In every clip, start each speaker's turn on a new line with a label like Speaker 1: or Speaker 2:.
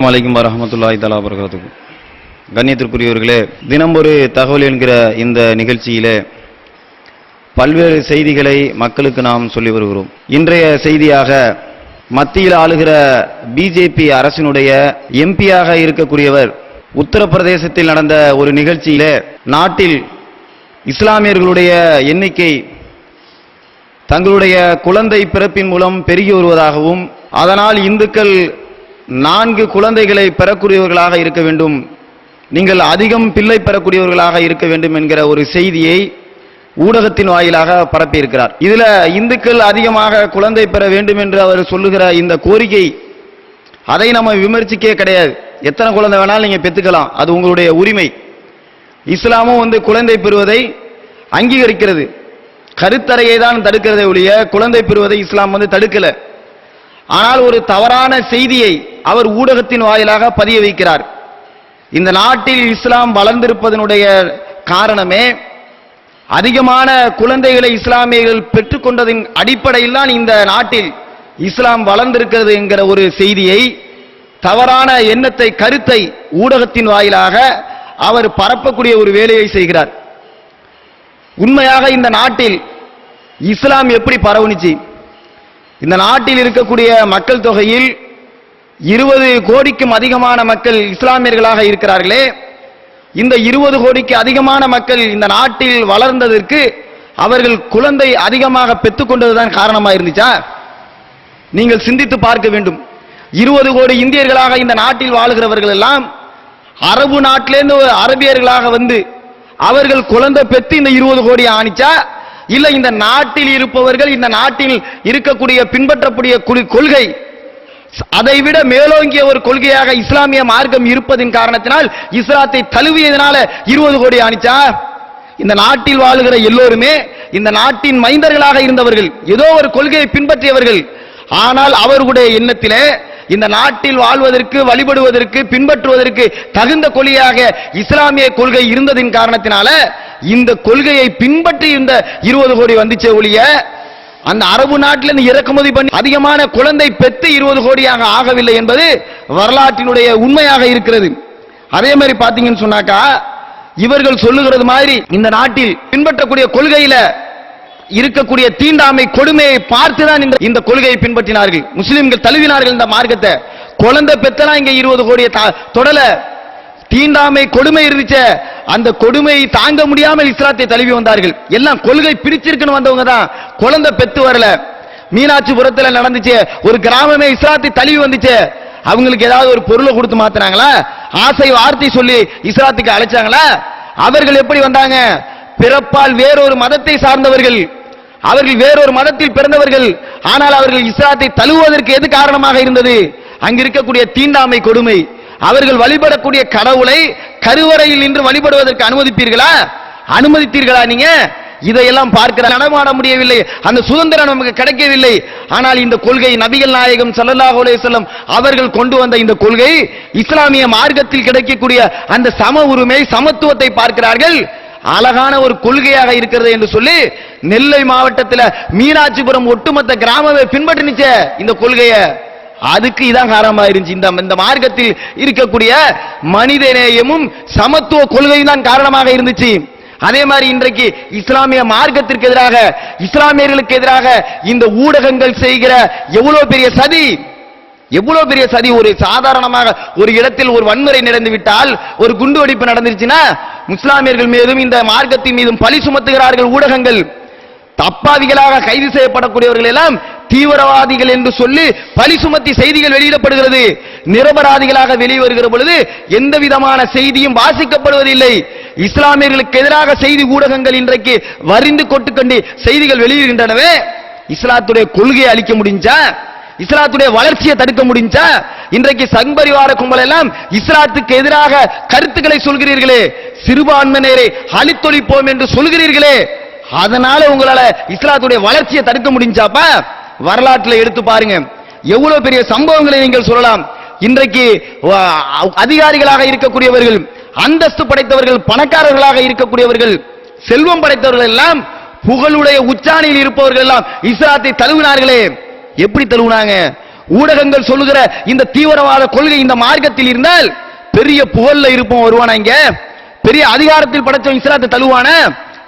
Speaker 1: வலைக்கும் வரமத்துல்லாஹி தலா வரகாத்துக்கும் கண்ணியத்திற்குரியவர்களே தினம் ஒரு தகவல் என்கிற இந்த நிகழ்ச்சியிலே பல்வேறு செய்திகளை மக்களுக்கு நாம் சொல்லி வருகிறோம். இன்றைய செய்தியாக மத்தியில் ஆளுகிற பிஜேபி அரசினுடைய எம்பியாக இருக்கக்கூடியவர் உத்தரப்பிரதேசத்தில் நடந்த ஒரு நிகழ்ச்சியிலே நாட்டில் இஸ்லாமியர்களுடைய எண்ணிக்கை தங்களுடைய குழந்தை பிறப்பின் மூலம் பெருகி வருவதாகவும் அதனால் இந்துக்கள் நான்கு குழந்தைகளை பெறக்கூடியவர்களாக இருக்க வேண்டும். நீங்கள் அதிகம் பிள்ளை பெறக்கூடியவர்களாக இருக்க வேண்டும் என்கிற ஒரு செய்தியை ஊடகத்தின் வாயிலாக பரப்பியிருக்கிறார். இதில் இந்துக்கள் அதிகமாக குழந்தை பெற வேண்டும் என்று அவர் சொல்லுகிற இந்த கோரிக்கை அதை நம்ம விமர்சிக்கே கிடையாது. எத்தனை குழந்தை வேணாலும் நீங்கள் பெற்றுக்கலாம். அது உங்களுடைய உரிமை. இஸ்லாமும் வந்து குழந்தை பெறுவதை அங்கீகரிக்கிறது. கருத்தரையை தான் தடுக்கிறதை ஒழிய குழந்தை பெறுவதை இஸ்லாம் வந்து தடுக்கலை. ஆனால் ஒரு தவறான செய்தியை அவர் ஊடகத்தின் வாயிலாக பதிய வைக்கிறார். இந்த நாட்டில் இஸ்லாம் வளர்ந்திருப்பதனுடைய காரணமே அதிகமான குழந்தைகளை இஸ்லாமியர்கள் பெற்றுக்கொண்டதின் அடிப்படையில் தான் இந்த நாட்டில் இஸ்லாம் வளர்ந்திருக்கிறது என்கிற ஒரு செய்தியை தவறான எண்ணத்தை கருத்தை ஊடகத்தின் வாயிலாக அவர் பரப்பக்கூடிய ஒரு வேலையை செய்கிறார். உண்மையாக இந்த நாட்டில் இஸ்லாம் எப்படி பரவுனுச்சு? இந்த நாட்டில் இருக்கக்கூடிய மக்கள் தொகையில் இருபது கோடிக்கும் அதிகமான மக்கள் இஸ்லாமியர்களாக இருக்கிறார்களே. இந்த இருபது கோடிக்கு அதிகமான மக்கள் இந்த நாட்டில் வளர்ந்ததற்கு அவர்கள் குழந்தை அதிகமாக பெற்றுக்கொண்டதுதான் காரணமாக இருந்துச்சா? நீங்கள் சிந்தித்து பார்க்க வேண்டும். இருபது கோடி இந்தியர்களாக இந்த நாட்டில் வாழுகிறவர்கள் எல்லாம் அரபு நாட்டிலேருந்து அரபியர்களாக வந்து அவர்கள் குழந்தை பெற்று இந்த இருபது கோடி ஆணிச்சா? இல்ல இந்த நாட்டில் இருப்பவர்கள் இந்த நாட்டில் இருக்கக்கூடிய பின்பற்றக்கூடிய குழு- கொள்கை அதைவிட மேலோங்கிய ஒரு கொள்கையாக இஸ்லாமிய மார்க்கம் இருப்பதின் காரணத்தினால் இஸ்லாத்தை தழுவியதனால இருபது கோடி அணிச்சா இந்த நாட்டில் வாழுகிற எல்லோருமே இந்த நாட்டின் மைந்தர்களாக இருந்தவர்கள் ஏதோ ஒரு கொள்கையை பின்பற்றியவர்கள். ஆனால் அவர்களுடைய எண்ணத்திலே இந்த நாட்டில் வாழ்வதற்கு வழிபடுவதற்கு பின்பற்றுவதற்கு தகுந்த கொள்கையாக இஸ்லாமிய கொள்கை இருந்ததின் காரணத்தினால இந்த கொள்கையை பின்பற்றி இந்த இருபது கோடி வந்துச்சே ஒழிய அந்த அரபு நாட்டில் இருந்து இறக்குமதி பண்ணி அதிகமான குழந்தை பெற்று இருபது கோடியாக ஆகவில்லை என்பது வரலாற்றினுடைய உண்மையாக இருக்கிறது. அதே மாதிரி பாத்தீங்கன்னு சொன்னாக்கா இவர்கள் சொல்லுகிறது மாதிரி இந்த நாட்டில் பின்பற்றக்கூடிய கொள்கையில இருக்கக்கூடிய தீண்டாமை கொடுமையை பார்த்துதான் இந்த இந்த கொள்கையை பின்பற்றினார்கள். முஸ்லிம்கள் தழுவினார்கள் இந்த மார்க்கத்தை. குழந்தை பெத்தலாம் இங்க இருபது கோடிய தொடல. தீண்டாமை கொடுமை இருந்துச்சே. அந்த கொடுமையை தாங்க முடியாமல் இஸ்லாத்தை தழுவி வந்தார்கள். எல்லாம் கொள்கை பிரிச்சிருக்குன்னு வந்தவங்க தான். குழந்தை பெத்து வரல. மீனாட்சிபுரத்துல நடந்துச்சு. ஒரு கிராமமே இஸ்லாத்தை தழுவி வந்துச்சு. அவங்களுக்கு ஏதாவது ஒரு பொருளை கொடுத்து மாத்தினாங்களா? ஆசை வார்த்தை சொல்லி இஸ்லாத்துக்கு அழைச்சாங்களா? அவர்கள் எப்படி வந்தாங்க? பிறப்பால் வேறொரு மதத்தை சார்ந்தவர்கள் அவர்கள் வேறொரு மதத்தில் பிறந்தவர்கள். ஆனால் அவர்கள் இஸ்லாத்தை தழுவுவதற்கு எது காரணமாக இருந்தது? அங்கிருக்கக்கூடிய தீண்டாமை கொடுமை. அவர்கள் வழிபடக்கூடிய கடவுளை கருவறையில் நின்று வழிபடுவதற்கு அனுமதிப்பீர்களா? அனுமதித்தீர்களா நீங்க? இதையெல்லாம் பார்க்கிற நடமாட முடியவில்லை. அந்த சுதந்திரம் நமக்கு கிடைக்கவில்லை. ஆனால் இந்த கொள்கை நபிகள் நாயகம் சல்லல்லாஹ் செல்லம் அவர்கள் கொண்டு வந்த இந்த கொள்கை இஸ்லாமிய மார்க்கத்தில் கிடைக்கக்கூடிய அந்த சம உரிமை சமத்துவத்தை பார்க்கிறார்கள். அழகான ஒரு கொள்கையாக இருக்கிறது என்று சொல்லி நெல்லை மாவட்டத்தில் மீனாட்சிபுரம் ஒட்டுமொத்த கிராமமே பின்பற்றினுச்சே இந்த கொள்கையை. அதுக்கு இதான் காரணமா இருந்துச்சு இந்த இந்த மார்க்கத்தில் இருக்கக்கூடிய மனித நேயமும் சமத்துவ கொள்கையும் தான் காரணமாக இருந்துச்சு. அதே மாதிரி இன்றைக்கு இஸ்லாமிய மார்க்கத்திற்கு எதிராக இஸ்லாமியர்களுக்கு எதிராக இந்த ஊடகங்கள் செய்கிற எவ்வளவு பெரிய சதி? எவ்வளவு பெரிய சதி? ஒரு சாதாரணமாக ஒரு இடத்தில் ஒரு வன்முறை நடந்து விட்டால் ஒரு குண்டு வெடிப்பு நடந்துருச்சுன்னா முஸ்லாமியர்கள் மீதும் இந்த மார்க்கத்தின் மீதும் பழி சுமத்துகிறார்கள் ஊடகங்கள். தப்பாதிகளாக கைது செய்யப்படக்கூடியவர்கள் எல்லாம் தீவிரவாதிகள் என்று சொல்லி பழி சுமத்தி செய்திகள் வெளியிடப்படுகிறது. நிரபராதிகளாக வெளிவருகிற பொழுது எந்த விதமான செய்தியும் வாசிக்கப்படுவதில்லை. இஸ்லாமியர்களுக்கு எதிராக செய்தி ஊடகங்கள் இன்றைக்கு வரிந்து கொட்டுக்கொண்டு செய்திகள் வெளியிடுகின்றனவே. இஸ்லாத்துடைய கொள்கையை அளிக்க முடிஞ்சா? இஸ்லாத்துடைய வளர்ச்சியை தடுக்க முடிஞ்சா? இன்றைக்கு சங்பரிவார கும்பல் எல்லாம் இஸ்லாத்துக்கு எதிராக கருத்துக்களை சொல்கிறீர்களே. சிறுபான்மையினரை அழித்தொழிப்போம் என்று சொல்கிறீர்களே. அதனால உங்களால இஸ்லாத்துடைய வளர்ச்சியை தடுக்க முடிஞ்சாப்பா? வரலாற்றில் எடுத்து பாருங்க. எவ்வளவு பெரிய சம்பவங்களை நீங்கள் சொல்லலாம். இன்றைக்கு அதிகாரிகளாக இருக்கக்கூடியவர்கள் அந்தஸ்து படைத்தவர்கள் பணக்காரர்களாக இருக்கக்கூடியவர்கள் செல்வம் படைத்தவர்கள் எல்லாம் புகழுடைய உச்சாணியில் இருப்பவர்கள் எல்லாம் இஸ்லாத்தை தழுவினார்களே. எப்படி தழுவினாங்க?
Speaker 2: ஊடகங்கள் சொல்லுகிற இந்த தீவிரவாத கொள்கை இந்த மார்க்கத்தில் இருந்தால் பெரிய புகழ்ல இருப்போம் வருவானா இங்க? பெரிய அதிகாரத்தில் படைச்ச இஸ்லாத்தை தழுவான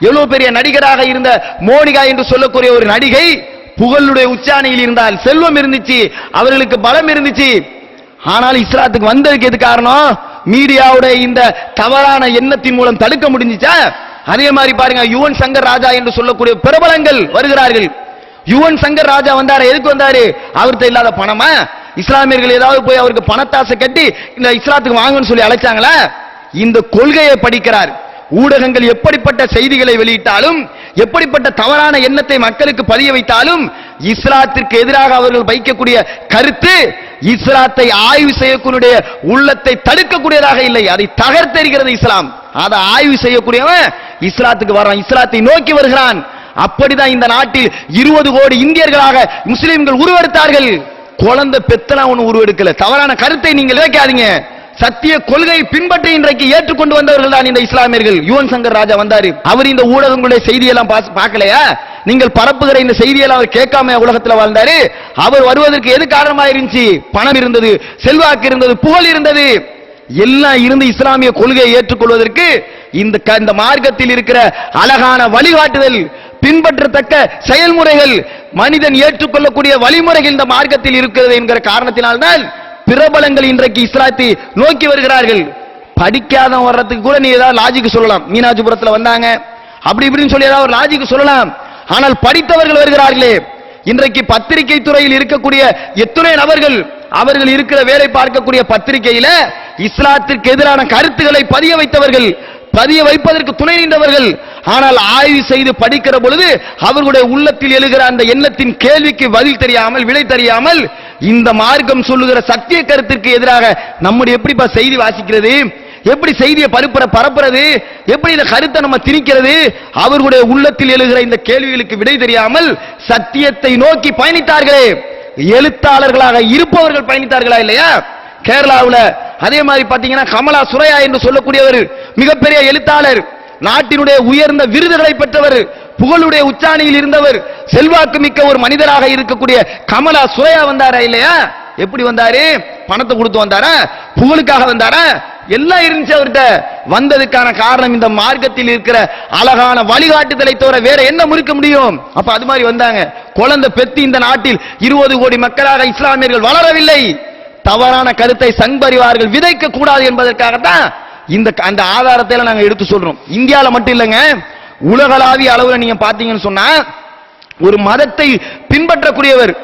Speaker 2: எவ்வளவு பெரிய நடிகராக இருந்த மோனிகா என்று சொல்லக்கூடிய ஒரு நடிகை புகழுடைய உச்சாணியில் இருந்தால் செல்வம் இருந்துச்சு அவர்களுக்கு பலம் இருந்துச்சு. ஆனால் இஸ்லாத்துக்கு வந்ததுக்கு எது காரணம்? மீடியாவுடைய இந்த தவறான எண்ணத்தின் மூலம் தடுக்க முடிஞ்சிச்சா? அதே மாதிரி பாருங்க யுவன் சங்கர் ராஜா என்று சொல்லக்கூடிய பிரபலங்கள் வருகிறார்கள். யுவன் சங்கர் ராஜா வந்தாரு? எதுக்கு வந்தாரு? அவர்கிட்ட இல்லாத பணமா? இஸ்லாமியர்கள் ஏதாவது போய் அவருக்கு பணத்தாசை கட்டி இந்த இஸ்லாத்துக்கு வாங்கன்னு சொல்லி அழைச்சாங்களா? இந்த கொள்கையை படிக்கிறார். ஊடகங்கள் எப்படிப்பட்ட செய்திகளை வெளியிட்டாலும் எப்படிப்பட்ட தவறான எண்ணத்தை மக்களுக்கு பதிய வைத்தாலும் இஸ்லாத்திற்கு எதிராக அவர்கள் வைக்கக்கூடிய கருத்து இஸ்லாத்தை ஆய்வு செய்யக்கூடிய உள்ளத்தை தடுக்கக்கூடியதாக இல்லை. அதை தகர்த்தெறிகிறது இஸ்லாம். அதை ஆய்வு செய்யக்கூடியவன் இஸ்லாத்துக்கு வரான் இஸ்லாத்தை நோக்கி வருகிறான். அப்படிதான் இந்த நாட்டில் இருபது கோடி இந்தியர்களாக முஸ்லிம்கள் உருவெடுத்தார்கள். குழந்தை பெத்தனா ஒன்று உருவெடுக்கல. தவறான கருத்தை நீங்கள் வைக்காதீங்க சத்திய கொள்கையை பின்பற்றி இன்றைக்கு ஏற்றுக்கொண்டு வந்தவர்கள் தான் இந்த இஸ்லாமியர்கள். யுவன் சங்கர் ராஜா வந்தாரு. அவர் இந்த ஊடகங்களுடைய செய்தியெல்லாம் பார்க்கலையா? நீங்கள் பரப்புகிற இந்த செய்தியெல்லாம் அவர் கேட்காம உலகத்துல வாழ்ந்தாரு. அவர் வருவதற்கு எது காரணமா இருந்துச்சு? பணம் இருந்தது செல்வாக்கு இருந்தது புகழ் இருந்தது. எல்லாம் இருந்து இஸ்லாமிய கொள்கையை ஏற்றுக்கொள்வதற்கு இந்த க- இந்த மார்க்கத்தில் இருக்கிற அழகான வழிகாட்டுதல் பின்பற்றத்தக்க செயல்முறைகள் மனிதன் ஏற்றுக்கொள்ளக்கூடிய வழிமுறைகள் இந்த மார்க்கத்தில் இருக்கிறது என்கிற காரணத்தினால்தான் பிரபலங்கள் இன்றைக்கு இஸ்லாத்தை நோக்கி வருகிறார்கள். படிக்காத வர்றதுக்கு கூட நீ ஏதாவது லாஜிக் சொல்லலாம். மீனாஜிபுரத்தில் வந்தாங்க. அப்படி இப்படின்னு சொல்லி ஏதாவது ஒரு லாஜிக் சொல்லலாம். ஆனால் படித்தவர்கள் வருகிறார்களே. இன்றைக்கு பத்திரிகை துறையில் இருக்கக்கூடிய எத்தனை நபர்கள் அவர்கள் இருக்கிற வேலை பார்க்கக்கூடிய பத்திரிகையில இஸ்லாத்திற்கு எதிரான கருத்துக்களை பதிய வைத்தவர்கள் பதிய வைப்பதற்கு துணை நின்றவர்கள். ஆனால் ஆய்வு செய்து படிக்கிற பொழுது அவர்களுடைய உள்ளத்தில் எழுகிற அந்த எண்ணத்தின் கேள்விக்கு பதில் தெரியாமல் விலை தெரியாமல் இந்த மார்க்கம் சொல்லுகிற சத்திய கருத்திற்கு எதிராக நம்முடைய எப்படிப்பா செய்தி வாசிக்கிறது? எப்படி செய்தியை பரப்புற பரப்புறது? எப்படி இந்த கருத்தை நம்ம திணிக்கிறது? அவர்களுடைய உள்ளத்தில் எழுகிற இந்த கேள்விகளுக்கு விடை தெரியாமல் சத்தியத்தை நோக்கி பயணித்தார்களே. எழுத்தாளர்களாக இருப்பவர்கள் பயணித்தார்களா இல்லையா? கேரளாவில் அதே மாதிரி பாத்தீங்கன்னா கமலா சுரையா என்று சொல்லக்கூடியவர் மிகப்பெரிய எழுத்தாளர். நாட்டினுடைய உயர்ந்த விருதுகளை பெற்றவர் புகழுடைய உச்சாணியில் இருந்தவர் செல்வாக்கு மிக்க ஒரு மனிதராக இருக்கக்கூடிய கமலா சுரையா வந்தாரா இல்லையா? எப்படி வந்தாரு? பணத்தை கொடுத்து வந்தாரா? புகழுக்காக வந்தாரா? எல்லாம் இருந்துச்சு அவர்கிட்ட. வந்ததுக்கான காரணம் இந்த மார்க்கத்தில் இருக்கிற அழகான வழிகாட்டுதலை தவிர வேற என்ன முறிக்க முடியும்? அப்ப அது மாதிரி வந்தாங்க. குழந்தை பெத்தி இந்த நாட்டில் இருபது கோடி மக்களாக இஸ்லாமியர்கள் வளரவில்லை. தவறான கருத்தை சங்பரிவார்கள் விதைக்க கூடாது என்பதற்காகத்தான் இந்த அந்த ஆதாரத்தை நாங்கள் எடுத்து சொல்றோம். இந்தியாவில் மட்டும் இல்லைங்க. உலகளாவிய அளவில் நீங்க பாத்தீங்கன்னு சொன்னா ஒரு மதத்தை பின்பற்றக்கூடியவர்.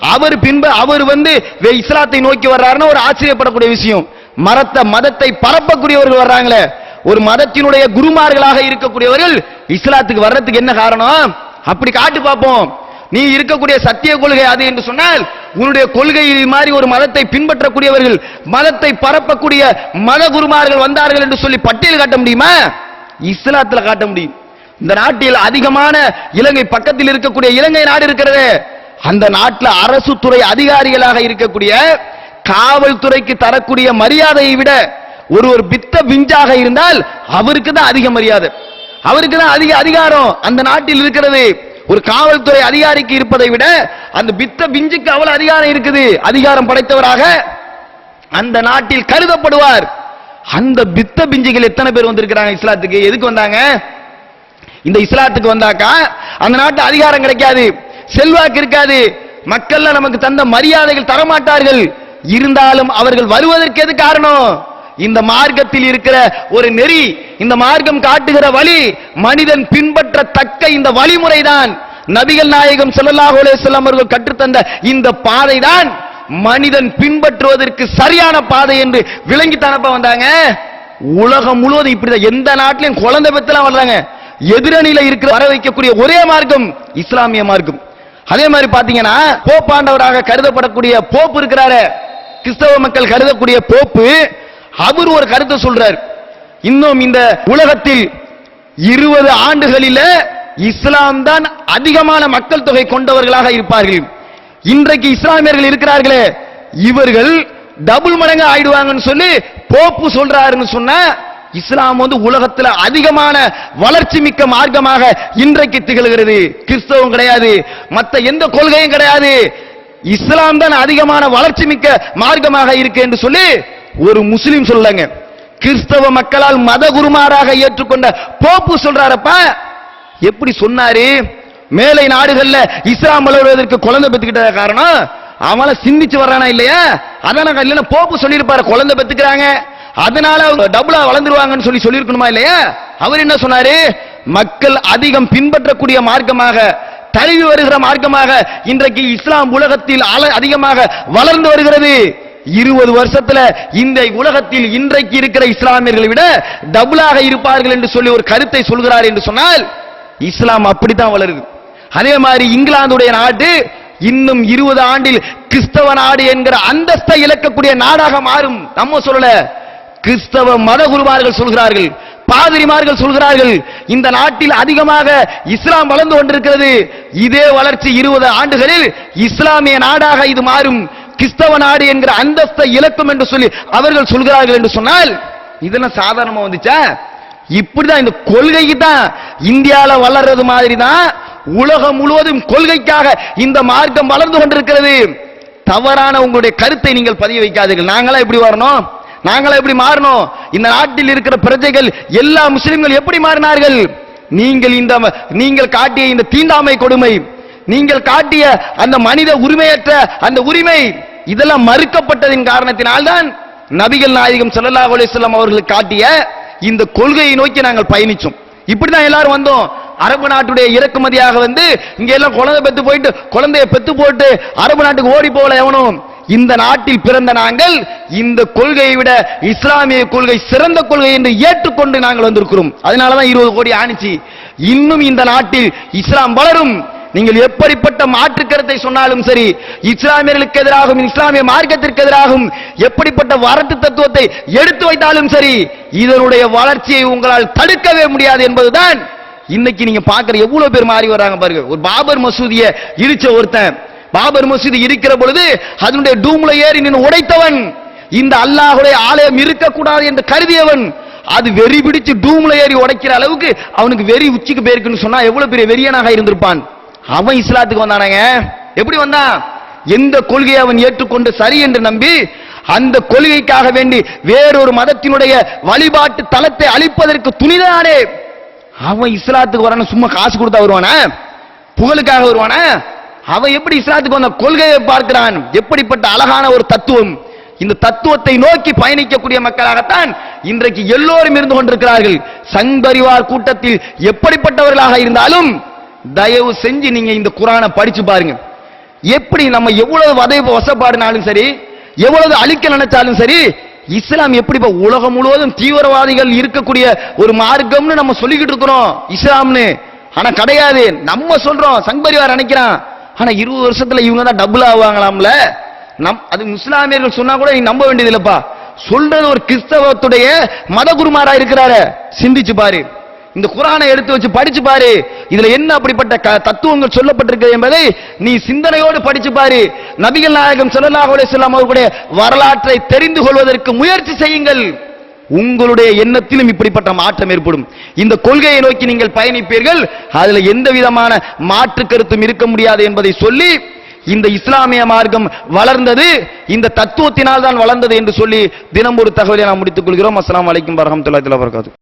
Speaker 2: அவர் பின்ப அவர் வந்து வே- இஸ்லாத்தை நோக்கி வர்றாருன்னு ஒரு ஆச்சரியப்படக்கூடிய விஷயம். மரத்தை மதத்தை பரப்பக்கூடியவர்கள் வர்றாங்களே. ஒரு மதத்தினுடைய குருமார்களாக இருக்கக்கூடியவர்கள் இஸ்லாத்துக்கு வர்றதுக்கு என்ன காரணம்? அப்படி காட்டு பார்ப்போம். நீ இருக்கக்கூடிய சத்திய கொள்கை அது என்று சொன்னால் உன்னுடைய கொள்கை மாதிரி ஒரு மதத்தை பின்பற்றக்கூடியவர்கள் மதத்தை பரப்பக்கூடிய மத குருமார்கள் வந்தார்கள் என்று சொல்லி பட்டியல் காட்ட முடியுமா? இஸ்லாத்துல காட்ட முடியும். இந்த நாட்டில் அதிகமான இலங்கை பக்கத்தில் இருக்கக்கூடிய இலங்கை நாடு இருக்கிறது. அந்த நாட்டில் அரசு துறை அதிகாரிகளாக இருக்கக்கூடிய காவல்துறைக்கு தரக்கூடிய மரியாதையை விட ஒரு ஒரு பித்த விஞ்சாக இருந்தால் அவருக்கு தான் அதிக மரியாதை. அவருக்கு தான் அதிக அதிகாரம் அந்த நாட்டில் இருக்கிறது. ஒரு காவல்துறை அதிகாரிக்கு இருப்பதை விட அந்த பித்த பிஞ்சுக்கு அவ்வளவு அதிகாரம் இருக்குது. அதிகாரம் படைத்தவராக அந்த நாட்டில் கருதப்படுவார். அந்த பித்த பிஞ்சுகள் எத்தனை பேர் வந்திருக்கிறாங்க இஸ்லாத்துக்கு? எதுக்கு வந்தாங்க? இந்த இஸ்லாத்துக்கு வந்தாக்கா அந்த நாட்டு அதிகாரம் கிடைக்காது செல்வாக்கு இருக்காது. மக்கள்ல நமக்கு தந்த மரியாதைகள் தரமாட்டார்கள். இருந்தாலும் அவர்கள் வருவதற்கு எது காரணம்? இந்த மார்க்கத்தில் இருக்கிற ஒரு நெறி இந்த மார்க்கம் காட்டுகிற வழி மனிதன் பின்பற்றத்தக்க இந்த வழிமுறைதான். நபிகள் நாயகம் ஸல்லல்லாஹு அலைஹி அவர்கள் கற்றுத்தந்த இந்த பாதை தான் மனிதன் பின்பற்றுவதற்கு சரியான பாதை என்று விளங்கி தனப்ப வந்தாங்க? உலகம் முழுவதும் இப்படிதான். எந்த நாட்டிலையும் குழந்தை பெற்றுலாம் வர்றாங்க எதிரணியில இருக்கிற வர வைக்கக்கூடிய ஒரே மார்க்கம் இஸ்லாமிய மார்க்கம். அதே மாதிரி பாத்தீங்கன்னா போப்பாண்டவராக கருதப்படக்கூடிய போப்பு இருக்கிறாரு. கிறிஸ்தவ மக்கள் கருதக்கூடிய போப்பு அவர் ஒரு கருத்தை சொல்றார். இன்னும் இந்த உலகத்தில் இருபது ஆண்டுகளில இஸ்லாம் தான் அதிகமான மக்கள் தொகை கொண்டவர்களாக இருப்பார்கள். இன்றைக்கு இஸ்லாமியர்கள் இருக்கிறார்களே இவர்கள் டபுள் மடங்கு ஆயிடுவாங்கன்னு சொல்லி போப்பு சொல்றாருன்னு சொன்ன இஸ்லாம் வந்து உலகத்தில் அதிகமான வளர்ச்சி மிக்க மார்க்கமாக இன்றைக்கு திகழ்கிறது. கிறிஸ்தவம் கிடையாது. மற்ற எந்த கொள்கையும் கிடையாது. இஸ்லாம் தான் அதிகமான வளர்ச்சி மிக்க மார்க்கமாக இருக்கு என்று சொல்லி ஒரு முஸ்லீம் சொல்லுங்க கிறிஸ்தவ மக்களால் மத குருமாராக ஏற்றுக்கொண்ட போப்பு சொல்றாரப்ப எப்படி சொன்னாரு? மேலை நாடுகள்ல இஸ்லாம் வளர்வதற்கு குழந்தை பெற்றுக்கிட்ட காரணம்? அவனை சிந்திச்சு வர்றானா இல்லையா? அதான் இல்லைன்னா போப்பு சொல்லியிருப்பாரு. குழந்தை பெத்துக்கிறாங்க அதனால அவங்க டபுளா வளர்ந்துருவாங்கன்னு சொல்லி சொல்லியிருக்கணுமா இல்லையா? அவர் என்ன சொன்னாரு? மக்கள் அதிகம் பின்பற்றக்கூடிய மார்க்கமாக தழுவி வருகிற மார்க்கமாக இன்றைக்கு இஸ்லாம் உலகத்தில் அல- அதிகமாக வளர்ந்து வருகிறது. இருபது வருஷத்துல இந்த உலகத்தில் இன்றைக்கு இருக்கிற இஸ்லாமியர்களை விட டபுளாக இருப்பார்கள் என்று சொல்லி ஒரு கருத்தை சொல்கிறார் என்று சொன்னால் இஸ்லாம் அப்படித்தான் வளருது. அதே மாதிரி இங்கிலாந்துடைய நாடு இன்னும் இருபது ஆண்டில் கிறிஸ்தவ நாடு என்கிற அந்தஸ்தை இழக்கக்கூடிய நாடாக மாறும். நம்ம சொல்லல. கிறிஸ்தவ மத குருமார்கள் சொல்கிறார்கள் பாதிரிமார்கள் சொல்கிறார்கள் இந்த நாட்டில் அதிகமாக இஸ்லாம் வளர்ந்து கொண்டிருக்கிறது. இதே வளர்ச்சி இருபது ஆண்டுகளில் இஸ்லாமிய நாடாக இது மாறும். கிறிஸ்தவ நாடு என்கிற அந்தஸ்தை இழக்கும் என்று சொல்லி அவர்கள் சொல்கிறார்கள் என்று சொன்னால் இதெல்லாம் சாதாரணமா வந்துச்சா? இப்படிதான் இந்த கொள்கைக்கு தான் இந்தியாவில் வளர்றது மாதிரி தான் உலகம் முழுவதும் கொள்கைக்காக இந்த மார்க்கம் வளர்ந்து கொண்டிருக்கிறது. தவறான உங்களுடைய கருத்தை நீங்கள் பதிய வைக்காதீர்கள். நாங்களா எப்படி வரணும்? நாங்களா எப்படி மாறணும்? இந்த நாட்டில் இருக்கிற பிரஜைகள் எல்லா முஸ்லிம்கள் எப்படி மாறினார்கள்? நீங்கள் இந்த நீங்கள் காட்டிய இந்த தீண்டாமை கொடுமை நீங்கள் காட்டிய அந்த மனித உரிமையற்ற அந்த உரிமை இதெல்லாம் மறுக்கப்பட்டதின் காரணத்தினால்தான் நபிகள் நாயகம் சல்லா அலிஸ்லாம் அவர்கள் காட்டிய இந்த கொள்கையை நோக்கி நாங்கள் பயணிச்சோம். இப்படிதான் எல்லாரும் வந்தோம். அரபு நாட்டுடைய இறக்குமதியாக வந்து இங்க எல்லாம் குழந்தை பெத்து போயிட்டு குழந்தைய பெத்து போட்டு அரபு நாட்டுக்கு ஓடி போகல எவனும். இந்த நாட்டில் பிறந்த நாங்கள் இந்த கொள்கையை விட இஸ்லாமிய கொள்கை சிறந்த கொள்கை என்று ஏற்றுக்கொண்டு நாங்கள் வந்திருக்கிறோம். அதனாலதான் இருபது கோடி ஆணிச்சு. இன்னும் இந்த நாட்டில் இஸ்லாம் வளரும். நீங்கள் எப்படிப்பட்ட மாற்று கருத்தை சொன்னாலும் சரி இஸ்லாமியர்களுக்கு எதிராகவும் இஸ்லாமிய மார்க்கத்திற்கு எதிராகவும் எப்படிப்பட்ட வரட்டு தத்துவத்தை எடுத்து வைத்தாலும் சரி இதனுடைய வளர்ச்சியை உங்களால் தடுக்கவே முடியாது என்பதுதான். இன்னைக்கு நீங்க பாக்குற எவ்வளவு பேர் மாறி வராங்க பாருங்க. ஒரு பாபர் மசூதியை இடிச்ச ஒருத்தன் பாபர் மசூதி இருக்கிற பொழுது அதனுடைய டூம்ல ஏறி நின்று உடைத்தவன். இந்த அல்லாஹுடைய ஆலயம் இருக்கக்கூடாது என்று கருதியவன். அது வெறி பிடிச்சு டூம்ல ஏறி உடைக்கிற அளவுக்கு அவனுக்கு வெறி உச்சிக்கு போயிருக்குன்னு சொன்னா எவ்வளவு பெரிய வெறியனாக இருந்திருப்பான். அவன் இஸ்லாத்துக்கு வந்தானங்க. எப்படி வந்தான்? எந்த கொள்கையை அவன் ஏற்றுக்கொண்டு சரி என்று நம்பி அந்த கொள்கைக்காக வேண்டி வேறொரு மதத்தினுடைய வழிபாட்டு தலத்தை அழிப்பதற்கு துணிதானே அவன் இஸ்லாத்துக்கு வரான சும்மா காசு கொடுத்தா வருவானா? புகழுக்காக வருவானா? அவன் எப்படி இஸ்லாத்துக்கு வந்த கொள்கையை பார்க்கிறான்? எப்படிப்பட்ட அழகான ஒரு தத்துவம். இந்த தத்துவத்தை நோக்கி பயணிக்கக்கூடிய மக்களாகத்தான் இன்றைக்கு எல்லோரும் இருந்து கொண்டிருக்கிறார்கள். சங் பரிவார் கூட்டத்தில் எப்படிப்பட்டவர்களாக இருந்தாலும் தயவு செஞ்சு நீங்க இந்த குரானை படிச்சு பாருங்க. எப்படி நம்ம எவ்வளவு வதை வசப்பாடினாலும் சரி எவ்வளவு அழிக்க நினைச்சாலும் சரி இஸ்லாம் எப்படி உலகம் முழுவதும் தீவிரவாதிகள் இருக்கக்கூடிய ஒரு மார்க்கம்னு நம்ம சொல்லிக்கிட்டு இருக்கிறோம். இஸ்லாம்னு. ஆனா கிடையாது. நம்ம சொல்றோம். சங்பரிவார் நினைக்கிறான் ஆனா இருபது வருஷத்துல இவங்க தான் டபுள் ஆவாங்களாம்ல? நம் அது முஸ்லாமியர்கள் சொன்னா கூட நீ நம்ப வேண்டியது இல்லப்பா சொல்றது ஒரு கிறிஸ்தவத்துடைய மத குருமாரா இருக்கிறாரு. சிந்திச்சு பாரு. இந்த குரானை எடுத்து வச்சு படிச்சு பாரு. இதுல என்ன அப்படிப்பட்ட தத்துவங்கள் சொல்லப்பட்டிருக்கு என்பதை நீ சிந்தனையோடு படிச்சு பாரு. நபிகள் நாயகம் ஸல்லல்லாஹு அலைஹி அவர்களுடைய வரலாற்றை தெரிந்து கொள்வதற்கு முயற்சி செய்யுங்கள். உங்களுடைய எண்ணத்திலும் இப்படிப்பட்ட மாற்றம் ஏற்படும். இந்த கொள்கையை நோக்கி நீங்கள் பயணிப்பீர்கள். அதுல எந்த விதமான மாற்று கருத்தும் இருக்க முடியாது என்பதை சொல்லி இந்த இஸ்லாமிய மார்க்கம் வளர்ந்தது. இந்த தத்துவத்தினால் தான் வளர்ந்தது என்று சொல்லி தினம் ஒரு தகவலை நாம் முடித்துக் கொள்கிறோம். அஸ்லாம் அலைக்கும் வரமத்துல வபரகாத்துஹு.